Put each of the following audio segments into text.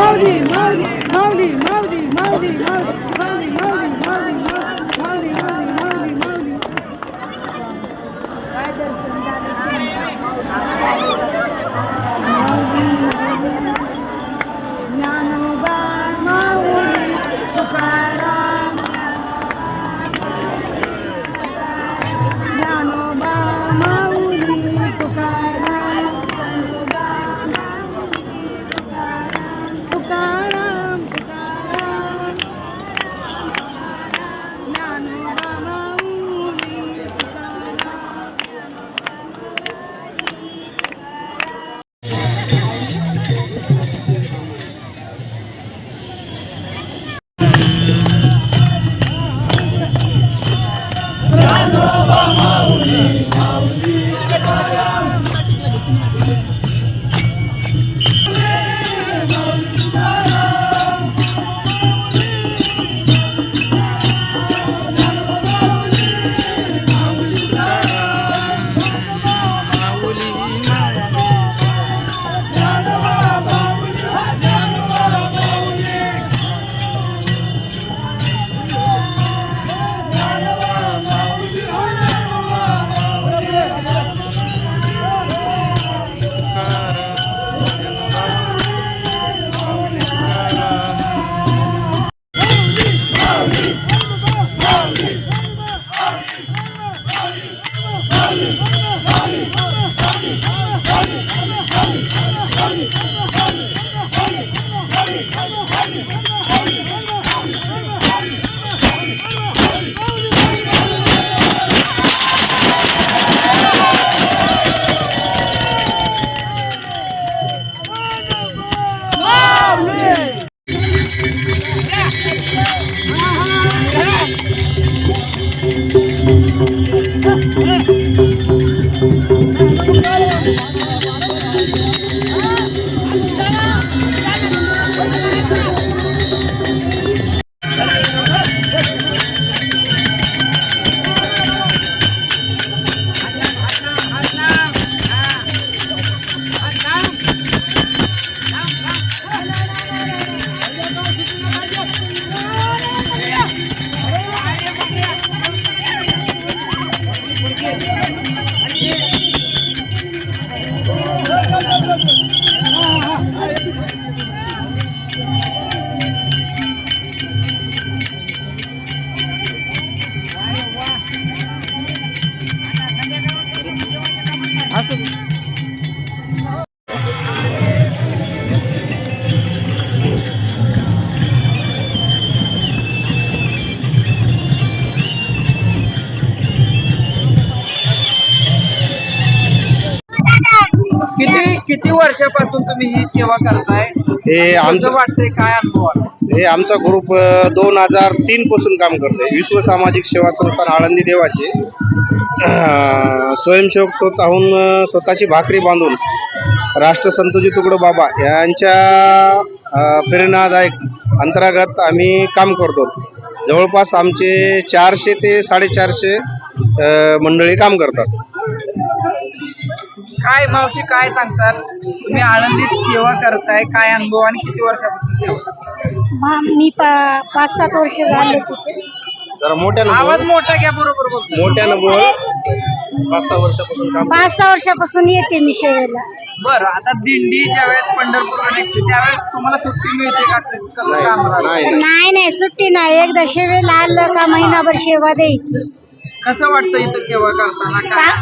Mauri, Mauri, Mauri, Mauri, Mauri, Mauri. Thank you. किती वर्षापासून तुम्ही ही सेवा करताय? हे आमचं वाटतंय काय अनुभव आला? हे आमचा ग्रुप दोन हजार तीन पासून काम करतोय. विश्व सामाजिक सेवा संस्थान आळंदी देवाचे. अं, स्वयंसेवक स्वतःहून अं, स्वतःची भाकरी बांधून राष्ट्रसंतजी तुकडो बाबा यांच्या अं, प्रेरणादायक अंतर्गत आम्ही काम करतो. जवळपास आमचे चारशे ते साडेचारशे अं, मंडळी काम करतात. काय मावशी काय सांगताल? तुम्ही आनंदीत सेवा करताय? काय अनुभव आणि किती वर्षापासून सेवा? मा- मी पा- पाच सात वर्ष झाले तिथे. जरा मोठ्यानं आवाज बोल मोठा घ्या बरोबर बोलतो. मोठ्यानं बोल पाच सहा वर्षापासून काम पाच सहा वर्षापासून येते मी शेवेला बरं आता दिंडी ज्यावेळेस पंढरपूरला निघते त्यावेळेस तुम्हाला सुट्टी मिळते का? कसं नाही राहतं? नाही नाही. नाही सुट्टी नाही. एकदा शेवेला आलं का महिनाभर शेवा द्यायची. कसं वाटतं इथं सेवा करताना काय?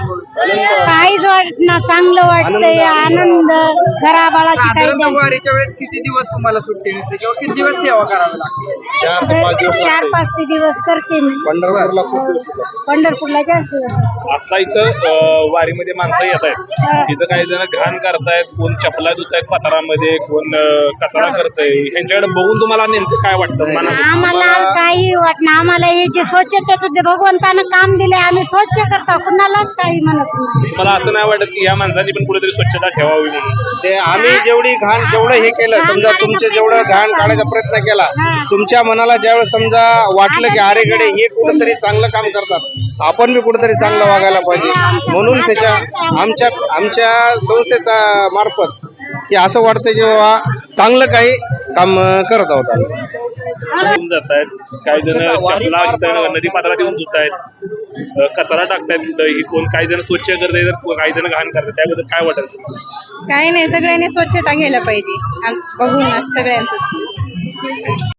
काहीच वाटणं चांगलं वाटतंय आनंद घराबाळाची काही साधारण वारीच्या वेळेस किती दिवस तुम्हाला सुट्टी मिळते किंवा किती दिवस सेवा करावी लागते चार ते पाच दिवस चार लागतील. पाच ते दिवस करते मी पंढरपूरला खूप दिवस होतात. पंढरपूरला जास्त दिवस असते. आता इथं अं, वारीमध्ये माणसं येत आहेत. तिथं काही जण घाण करतायत कोण चपला धुत आहेत पठारामध्ये कोण अं, कचरा करतय ह्यांच्याकडे बघून तुम्हाला नेमकं काय वाटतं मनात आम्हाला काही वाटणं आम्हाला हे जे स्वच्छतेचं ते भगवंतानं काम दिले आम्ही स्वच्छ करता. कुणालाच काही म्हणत नाही. मला असं नाही वाटत की ह्या माणसांनी पण कुठेतरी स्वच्छता ठेवावी म्हणून. ते आम्ही जेवढी घाण जेवढं हे केलं समजा तुमचे जेवढं घाण काढायचा प्रयत्न केला तुमच्या मनाला ज्यावेळेस समजा वाटलं की अरे गडे हे कुठंतरी चांगलं काम करतात. आपण बी कुठंतरी चांगलं वागायला पाहिजे. म्हणून त्याच्या आमच्या आमच्या संस्थेत मार्फत की असं वाटतं की बाबा चांगलं काही काम करत आहोत आम्ही. जात आहेत काही जण नदी पात्रात येऊन धुत आहेत कचरा टाकतात तिथं ही कोण काही जण स्वच्छ करते तर काही जण घाण करतात. त्याबद्दल काय वाटत काही नाही सगळ्यांनी स्वच्छता घ्यायला पाहिजे. आम- बघून सगळ्यांच